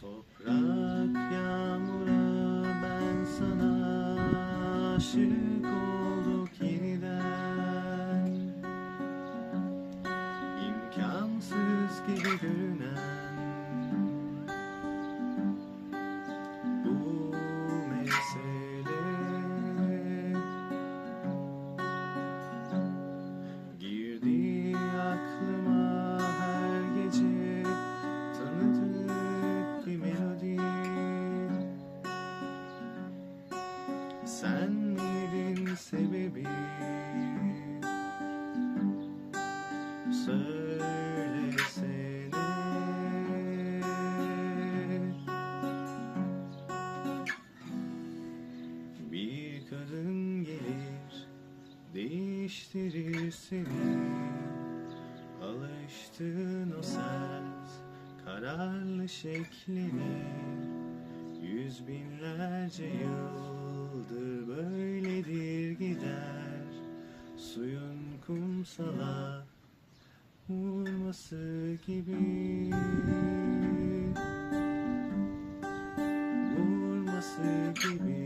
Toprak yağmura ben sana aşık olduk yeniden. İmkansız gibi görünen Sen miydin sebebi. Söylesene. Bir kadın gelir değiştirir seni. Alıştığın o sert kararlı şeklini Yüz binlerce yıldır böyledir gider Suyun kumsala vurması gibi. Vurması gibi